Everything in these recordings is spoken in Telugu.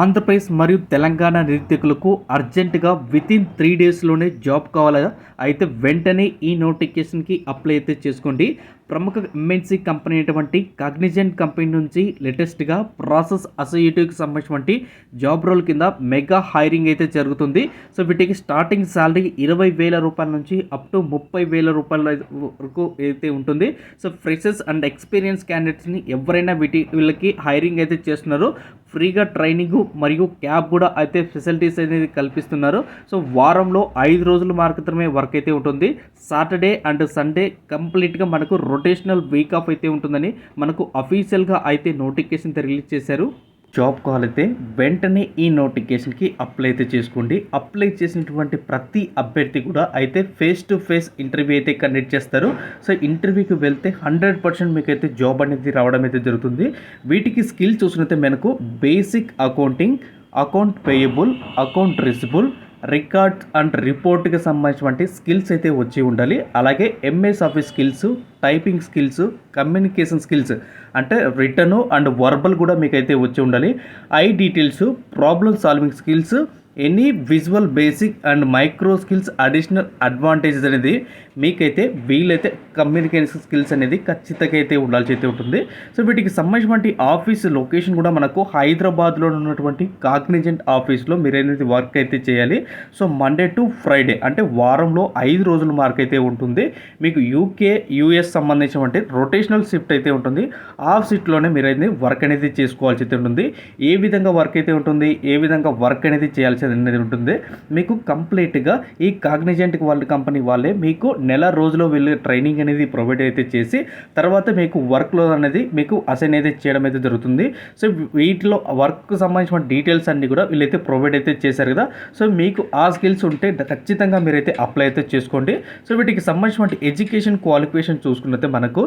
ఆంధ్రప్రదేశ్ మరియు తెలంగాణ నిరుద్యోగులకు అర్జెంటుగా వితిన్ త్రీ డేస్లోనే జాబ్ కావాలా అయితే వెంటనే ఈ నోటిఫికేషన్కి అప్లై అయితే చేసుకోండి. ప్రముఖ ఎంఎన్సీ కంపెనీ అయినటువంటి కాగ్నిజెంట్ కంపెనీ నుంచి లేటెస్ట్గా ప్రాసెస్ అసోసియేటివ్కి సంబంధించినటువంటి జాబ్ రోల్ కింద మెగా హైరింగ్ అయితే జరుగుతుంది. సో వీటికి స్టార్టింగ్ శాలరీ ఇరవై వేల రూపాయల నుంచి అప్ టు ముప్పై వేల రూపాయల వరకు అయితే ఉంటుంది. సో ఫ్రెషర్స్ అండ్ ఎక్స్పీరియన్స్ క్యాండిడేట్స్ని ఎవరైనా వీటి వీళ్ళకి హైరింగ్ అయితే చేస్తున్నారు. ఫ్రీగా ట్రైనింగ్ మరియు క్యాబ్ కూడా అయితే ఫెసిలిటీస్ అనేది కల్పిస్తున్నారు. సో వారంలో ఐదు రోజులు మాత్రమే వర్క్ అయితే ఉంటుంది. సాటర్డే అండ్ సండే కంప్లీట్గా మనకు రొటేషనల్ వీక్ ఆఫ్ అయితే ఉంటుందని మనకు అఫీషియల్గా అయితే నోటిఫికేషన్ అయితే రిలీజ్ చేశారు. జాబ్ కాల్ అయితే వెంటనే ఈ నోటిఫికేషన్కి అప్లై అయితే చేసుకోండి. అప్లై చేసినటువంటి ప్రతి అభ్యర్థి కూడా అయితే ఫేస్ టు ఫేస్ ఇంటర్వ్యూ అయితే కండక్ట్ చేస్తారు. సో ఇంటర్వ్యూకి వెళ్తే హండ్రెడ్ పర్సెంట్ మీకు అయితే జాబ్ అనేది రావడం అయితే జరుగుతుంది. వీటికి స్కిల్ చూసినైతే మనకు basic accounting account payable account receivable record and రిపోర్ట్కి సంబంధించినటువంటి స్కిల్స్ అయితే వచ్చి ఉండాలి. అలాగే MS office skills typing skills communication skills అంటే రిటర్న్ అండ్ వర్బల్ కూడా మీకు అయితే వచ్చి ఉండాలి. Eye details problem solving skills any visual basic and micro skills additional advantages అనేది మీకైతే వీలైతే కమ్యూనికేషన్ స్కిల్స్ అనేది ఖచ్చితంగా అయితే ఉండాల్సి అయితే ఉంటుంది. సో వీటికి సంబంధించినటువంటి ఆఫీస్ లొకేషన్ కూడా మనకు హైదరాబాద్లో ఉన్నటువంటి కాగ్నిజెంట్ ఆఫీస్లో మీరు అనేది వర్క్ అయితే చేయాలి. సో మండే టు ఫ్రైడే అంటే వారంలో ఐదు రోజుల మార్క్ అయితే ఉంటుంది. మీకు యూకే యూఎస్ సంబంధించినటువంటి రొటేషనల్ షిఫ్ట్ అయితే ఉంటుంది. ఆ షిఫ్ట్లోనే మీరు అనేది వర్క్ అనేది చేసుకోవాల్సి అయితే ఉంటుంది. ఏ విధంగా వర్క్ అయితే ఉంటుంది? ఏ విధంగా వర్క్ అనేది చేయాల్సి అనేది ఉంటుంది. మీకు కంప్లీట్గా ఈ కాగ్నిజెంట్ వాళ్ళ కంపెనీ వాళ్ళే మీకు నెల రోజులో వెళ్ళే ట్రైనింగ్ అనేది ప్రొవైడ్ అయితే చేసి తర్వాత మీకు వర్క్లో అనేది మీకు అసైన్ అయితే చేయడం అయితే జరుగుతుంది. సో వీటిలో వర్క్ సంబంధించిన డీటెయిల్స్ అన్నీ కూడా వీళ్ళైతే ప్రొవైడ్ అయితే చేశారు కదా. సో మీకు ఆ స్కిల్స్ ఉంటే ఖచ్చితంగా మీరైతే అప్లై అయితే చేసుకోండి. సో వీటికి సంబంధించిన ఎడ్యుకేషన్ క్వాలిఫికేషన్ చూసుకున్నైతే మనకు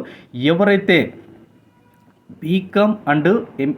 ఎవరైతే BCom and M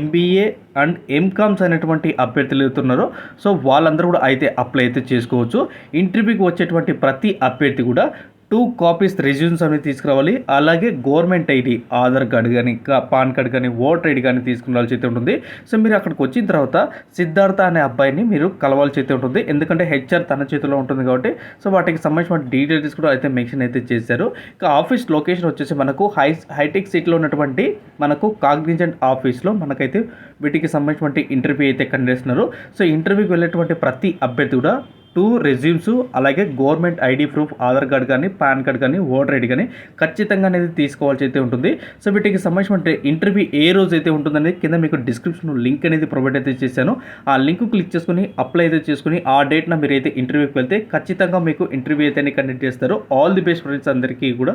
MBA and MComs అనేటువంటి అభ్యర్థులు అవుతున్నారో సో వాళ్ళందరూ కూడా అయితే అప్లై అయితే చేసుకోవచ్చు. ఇంటర్వ్యూకి వచ్చేటువంటి ప్రతి అభ్యర్థి కూడా టూ కాపీస్ రెజ్యూమ్స్ అనేవి తీసుకురావాలి. అలాగే గవర్నమెంట్ ఐడి ఆధార్ కార్డ్ కానీ పాన్ కార్డ్ కానీ ఓటర్ ఐడి కానీ తీసుకురావాల్సి అయితే ఉంటుంది. సో మీరు అక్కడికి వచ్చిన తర్వాత సిద్ధార్థ అనే అబ్బాయిని మీరు కలవాల్సి అయితే ఉంటుంది. ఎందుకంటే హెచ్ఆర్ తన చేతిలో ఉంటుంది కాబట్టి సో వాటికి సంబంధించిన డీటెయిల్స్ కూడా అయితే మెన్షన్ అయితే చేశారు. ఇక ఆఫీస్ లొకేషన్ వచ్చేసి మనకు హై హైటెక్ సిటీలో ఉన్నటువంటి మనకు కాగ్నిజెంట్ ఆఫీస్లో మనకైతే వీటికి సంబంధించినటువంటి ఇంటర్వ్యూ అయితే కండక్ట్ చేస్తున్నారు. సో ఇంటర్వ్యూకి వెళ్ళేటువంటి ప్రతి అభ్యర్థి కూడా టూ రెజ్యూమ్స్ అలాగే government ID proof Aadhaar card కానీ పాన్ కార్డ్ కానీ ఓటర్ ఐడి కానీ ఖచ్చితంగా అనేది తీసుకోవాల్సి అయితే ఉంటుంది. సో వీటికి సంబంధించిన ఇంటర్వ్యూ ఏ రోజు అయితే ఉంటుందనేది కింద మీకు డిస్క్రిప్షన్ లింక్ అనేది ప్రొవైడ్ అయితే చేశాను. ఆ లింక్ క్లిక్ చేసుకుని అప్లై అయితే చేసుకుని ఆ డేట్న మీరు అయితే ఇంటర్వ్యూకి వెళ్తే ఖచ్చితంగా మీకు ఇంటర్వ్యూ అయితే కండక్ట్ చేస్తారు. ఆల్ ది బెస్ట్ ఫ్రెండ్స్ అందరికీ కూడా.